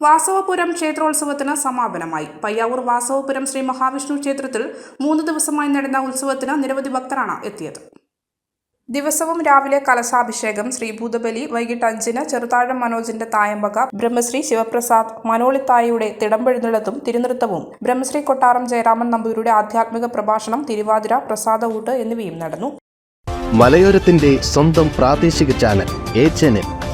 വാസവപുരം ക്ഷേത്രോത്സവത്തിന് സമാപനമായി. പയ്യാവൂർ വാസവപുരം ശ്രീ മഹാവിഷ്ണു ക്ഷേത്രത്തിൽ മൂന്ന് ദിവസമായി നടന്ന ഉത്സവത്തിന് നിരവധി ഭക്തരാണ് എത്തിയത്. ദിവസവും രാവിലെ കലശാഭിഷേകം ശ്രീഭൂതബലി വൈകിട്ട് അഞ്ചിന് ചെറുതാഴം മനോജിന്റെ തായമ്പക ബ്രഹ്മശ്രീ ശിവപ്രസാദ് മനോളിത്തായയുടെ തിടമ്പെഴുന്നള്ളത്തും തിരുനൃത്തവും ബ്രഹ്മശ്രീ കൊട്ടാരം ജയരാമൻ നമ്പൂരിയുടെ ആധ്യാത്മിക പ്രഭാഷണം തിരുവാതിര പ്രസാദ എന്നിവയും നടന്നു. മലയോരത്തിന്റെ സ്വന്തം പ്രാദേശിക ചാനൽ ചാനൽ.